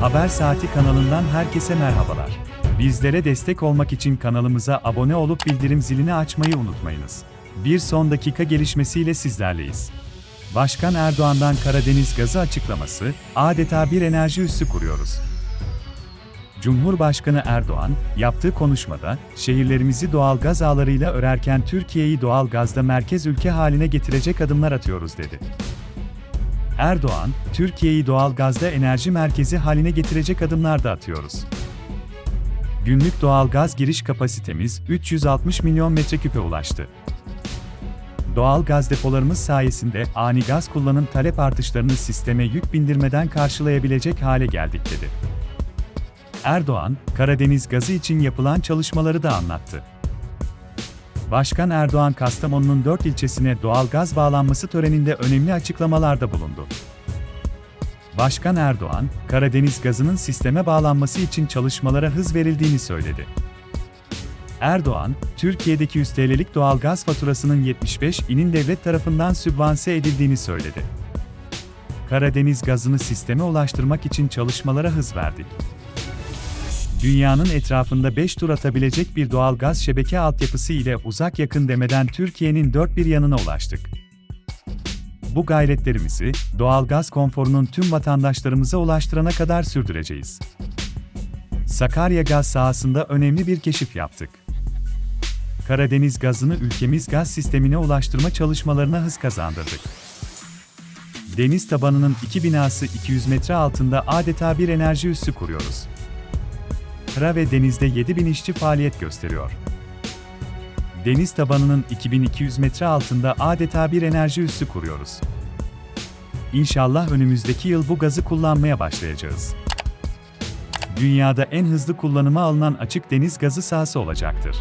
Haber Saati kanalından herkese merhabalar. Bizlere destek olmak için kanalımıza abone olup bildirim zilini açmayı unutmayınız. Bir son dakika gelişmesiyle sizlerleyiz. Başkan Erdoğan'dan Karadeniz gazı açıklaması, adeta bir enerji üssü kuruyoruz. Cumhurbaşkanı Erdoğan, yaptığı konuşmada, şehirlerimizi doğal gaz ağlarıyla örerken Türkiye'yi doğal gazda merkez ülke haline getirecek adımlar atıyoruz dedi. Erdoğan, Türkiye'yi doğal gazda enerji merkezi haline getirecek adımlar da atıyoruz. Günlük doğal gaz giriş kapasitemiz 360 milyon metreküpe ulaştı. Doğal gaz depolarımız sayesinde ani gaz kullanım talep artışlarını sisteme yük bindirmeden karşılayabilecek hale geldik dedi. Erdoğan, Karadeniz gazı için yapılan çalışmaları da anlattı. Başkan Erdoğan Kastamonu'nun 4 ilçesine doğal gaz bağlanması töreninde önemli açıklamalarda bulundu. Başkan Erdoğan, Karadeniz gazının sisteme bağlanması için çalışmalara hız verildiğini söyledi. Erdoğan, Türkiye'deki 100 TL'lik doğal gaz faturasının 75 inin devlet tarafından sübvanse edildiğini söyledi. Karadeniz gazını sisteme ulaştırmak için çalışmalara hız verdik dünyanın etrafında 5 tur atabilecek bir doğal gaz şebeke altyapısı ile uzak yakın demeden Türkiye'nin dört bir yanına ulaştık. Bu gayretlerimizi, doğal gaz konforunun tüm vatandaşlarımıza ulaştırana kadar sürdüreceğiz. Sakarya gaz sahasında önemli bir keşif yaptık. Karadeniz gazını ülkemiz gaz sistemine ulaştırma çalışmalarına hız kazandırdık. Deniz tabanının iki binası 200 metre altında adeta bir enerji üssü kuruyoruz. Kara ve denizde 7000 işçi faaliyet gösteriyor. Deniz tabanının 2200 metre altında adeta bir enerji üssü kuruyoruz. İnşallah önümüzdeki yıl bu gazı kullanmaya başlayacağız. Dünyada en hızlı kullanıma alınan açık deniz gazı sahası olacaktır.